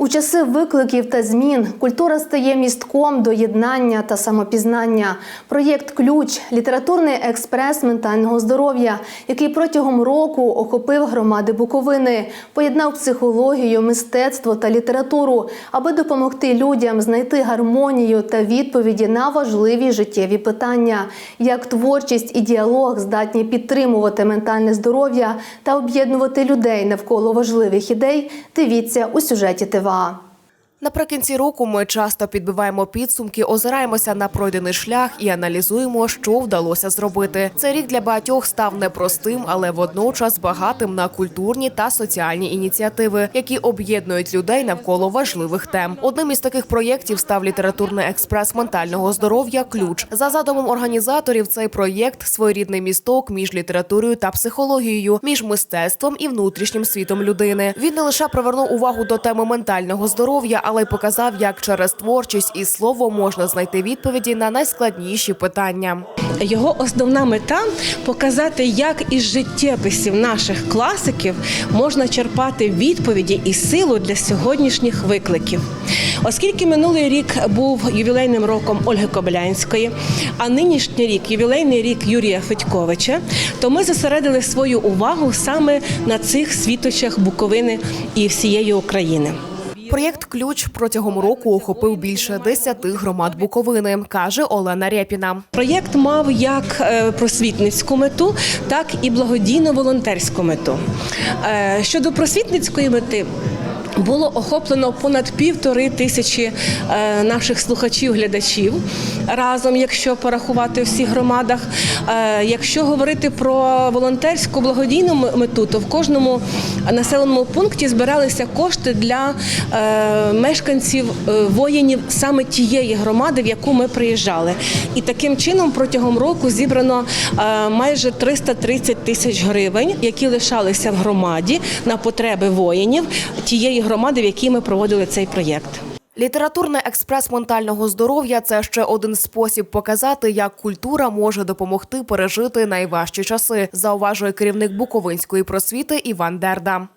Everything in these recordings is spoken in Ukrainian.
У часи викликів та змін культура стає містком до єднання та самопізнання. Проєкт Ключ літературний експрес ментального здоров'я, який протягом року охопив громади Буковини, поєднав психологію, мистецтво та літературу, аби допомогти людям знайти гармонію та відповіді на важливі життєві питання, як творчість і діалог здатні підтримувати ментальне здоров'я та об'єднувати людей навколо важливих ідей. Дивіться у сюжеті ТВА. Наприкінці року ми часто підбиваємо підсумки, озираємося на пройдений шлях і аналізуємо, що вдалося зробити. Цей рік для багатьох став непростим, але водночас багатим на культурні та соціальні ініціативи, які об'єднують людей навколо важливих тем. Одним із таких проєктів став літературний експрес ментального здоров'я Ключ. За задумом організаторів, цей проєкт своєрідний місток між літературою та психологією, між мистецтвом і внутрішнім світом людини. Він не лише привернув увагу до теми ментального здоров'я, але й показав, як через творчість і слово можна знайти відповіді на найскладніші питання. Його основна мета показати, як із життєписів наших класиків можна черпати відповіді і силу для сьогоднішніх викликів. Оскільки минулий рік був ювілейним роком Ольги Кобилянської, а нинішній рік ювілейний рік Юрія Федьковича, то ми зосередили свою увагу саме на цих світочах Буковини і всієї України. Проєкт Ключ протягом року охопив більше десяти громад Буковини, каже Олена Рєпіна. Проєкт мав як е, просвітницьку мету, так і благодійно-волонтерську мету. Е, Щодо просвітницької мети. Було охоплено понад півтори тисячі е, наших слухачів-глядачів разом, якщо порахувати всіх громадах. Е, якщо говорити про волонтерську благодійну мету, то в кожному населеному пункті збиралися кошти для е, мешканців воїнів саме тієї громади, в яку ми приїжджали. І таким чином протягом року зібрано майже 330 тисяч гривень, які лишалися в громаді на потреби воїнів тієї громади, в якій ми проводили цей проєкт. Літературний експрес ментального здоров'я це ще один спосіб показати, як культура може допомогти пережити найважчі часи, зауважує керівник Буковинської просвіти Іван Дерда.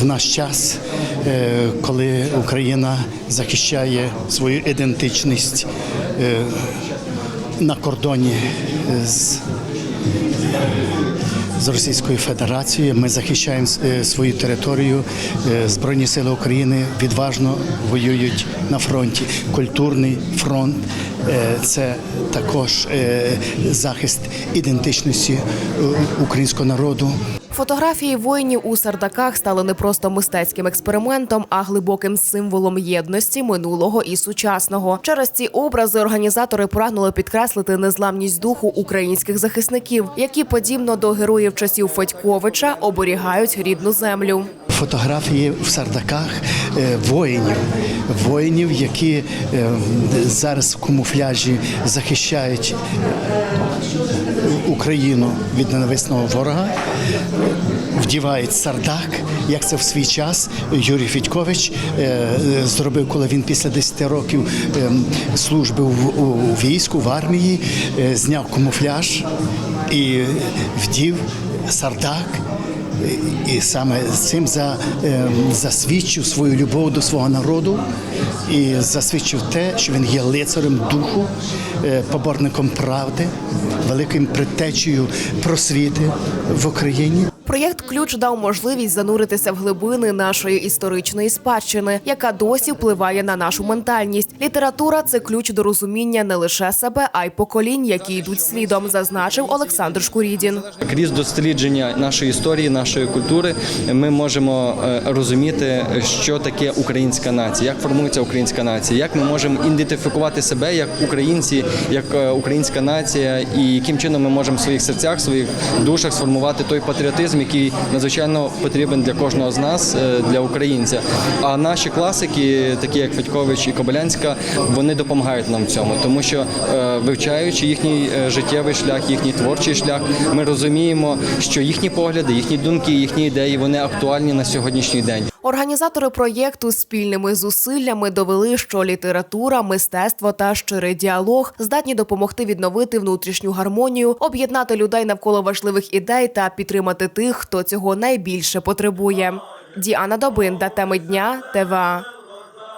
в наш час, е, коли Україна захищає свою ідентичність е, на кордоні з, з Російською Федерацією, ми захищаємо е, свою територію. Е, Збройні сили України відважно воюють на фронті. Культурний фронт е, це також захист ідентичності українського народу. Фотографії воїнів у сардаках стали не просто мистецьким експериментом, а глибоким символом єдності минулого і сучасного. Через ці образи організатори прагнули підкреслити незламність духу українських захисників, які, подібно до героїв часів Федьковича, оберігають рідну землю. Фотографії в сардаках е, воїнів, воїнів, які е, зараз в камуфляжі захищають Україну від ненависного ворога, вдівають сардак, як це в свій час Юрій Федькович е, зробив, коли він після 10 років е, служби у, війську, в армії, зняв камуфляж і вдів сардак. І саме цим за, е, засвідчив свою любов до свого народу і засвідчив те, що він є лицарем духу, е, поборником правди, великим предтечею просвіти в Україні. Проєкт Ключ дав можливість зануритися в глибини нашої історичної спадщини, яка досі впливає на нашу ментальність. Література це ключ до розуміння не лише себе, а й поколінь, які йдуть слідом, зазначив Олександр Шкурідін. Крізь дослідження нашої історії, нашої культури, ми можемо е, розуміти, що таке українська нація, як формується українська нація, як ми можемо ідентифікувати себе як українці, як е, українська нація, і яким чином ми можемо в своїх серцях, в своїх душах сформувати той патріотизм, який надзвичайно потрібен для кожного з нас, е, для українця. А наші класики, такі як Федькович і Кобилянська, вони допомагають нам в цьому, тому що е, вивчаючи їхній е, життєвий шлях, їхній творчий шлях, ми розуміємо, що їхні погляди, їхні думки, їхні ідеї вони актуальні на сьогоднішній день. Організатори проєкту спільними зусиллями довели, що література, мистецтво та щирий діалог здатні допомогти відновити внутрішню гармонію, об'єднати людей навколо важливих ідей та підтримати тих, хто цього найбільше потребує. Діана Добинда, теми дня, ТВА.